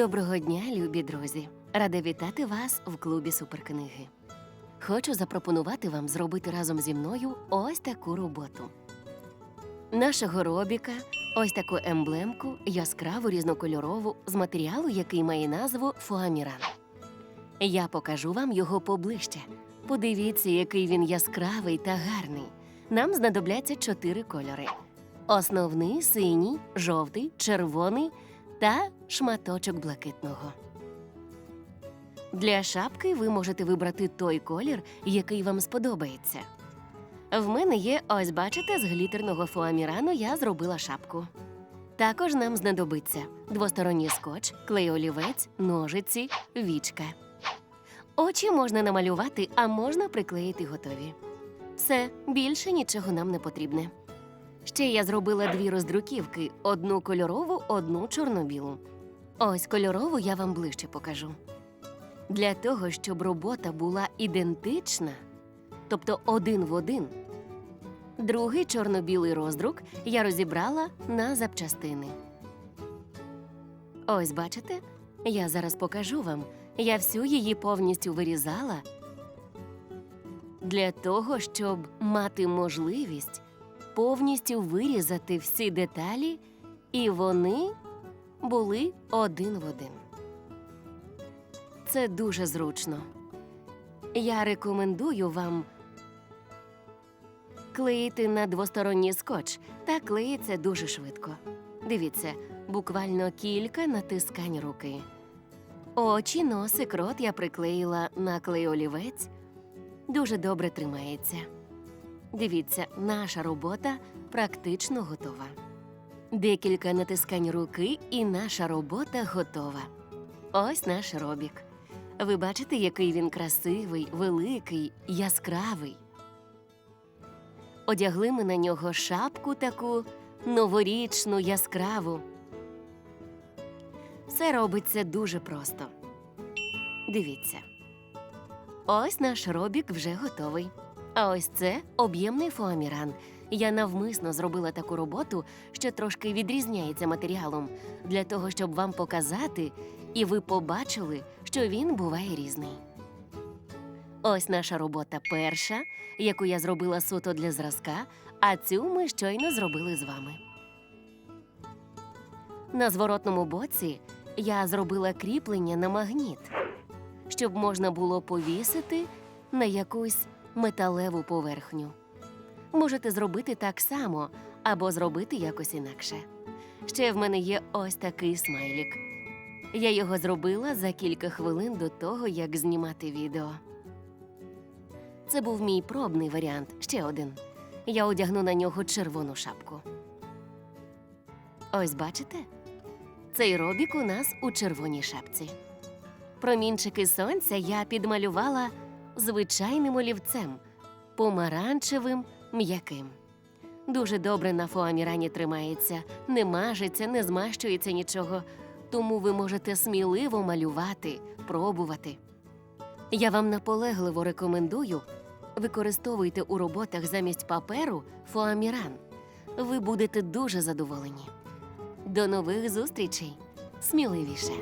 Доброго дня, любі друзі! Рада вітати вас в клубі суперкниги. Хочу запропонувати вам зробити разом зі мною ось таку роботу. Нашого робіка, ось таку емблемку, яскраву різнокольорову з матеріалу, який має назву фуаміран. Я покажу вам його поближче. Подивіться, який він яскравий та гарний. Нам знадобляться чотири кольори: основний, синій, жовтий, червоний та шматочок блакитного. Для шапки ви можете вибрати той колір, який вам сподобається. В мене є, ось бачите, з глітерного фуамірану я зробила шапку. Також нам знадобиться двосторонній скотч, клей олівець, ножиці, вічка. Очі можна намалювати, а можна приклеїти готові. Все, більше нічого нам не потрібне. Ще я зробила дві роздруківки: одну кольорову, одну чорно-білу. Ось кольорову я вам ближче покажу. Для того, щоб робота була ідентична, тобто один в один. Другий чорно-білий роздрук я розібрала на запчастини. Ось бачите, я зараз покажу вам. Я всю її повністю вирізала для того, щоб мати можливість повністю вирізати всі деталі, і вони були один в один. Це дуже зручно. Я рекомендую вам клеїти на двосторонній скотч та клеїться дуже швидко. Дивіться, буквально кілька натискань руки. Очі, носик, рот я приклеїла на клей олівець. Дуже добре тримається. Дивіться, наша робота практично готова. Декілька натискань руки, і наша робота готова. Ось наш робік. Ви бачите, який він красивий, великий, яскравий. Одягли ми на нього шапку таку новорічну, яскраву. Все робиться дуже просто. Дивіться. Ось наш робік вже готовий. А ось це об'ємний фоаміран. Я навмисно зробила таку роботу, що трошки відрізняється матеріалом, для того, щоб вам показати, і ви побачили, що він буває різний. Ось наша робота перша, яку я зробила суто для зразка, а цю ми щойно зробили з вами. На зворотному боці я зробила кріплення на магніт, щоб можна було повісити на якусь металеву поверхню. Можете зробити так само або зробити якось інакше. Ще в мене є ось такий смайлік. Я його зробила за кілька хвилин до того, як знімати відео. Це був мій пробний варіант, ще один. Я одягну на нього червону шапку. Ось бачите? Цей робік у нас у червоній шапці. Промінчики сонця я підмалювала звичайним олівцем, помаранчевим, м'яким. Дуже добре на фоамірані тримається, не мажеться, не змащується нічого, тому ви можете сміливо малювати, пробувати. Я вам наполегливо рекомендую використовуйте у роботах замість паперу фоаміран. Ви будете дуже задоволені. До нових зустрічей! Сміливіше!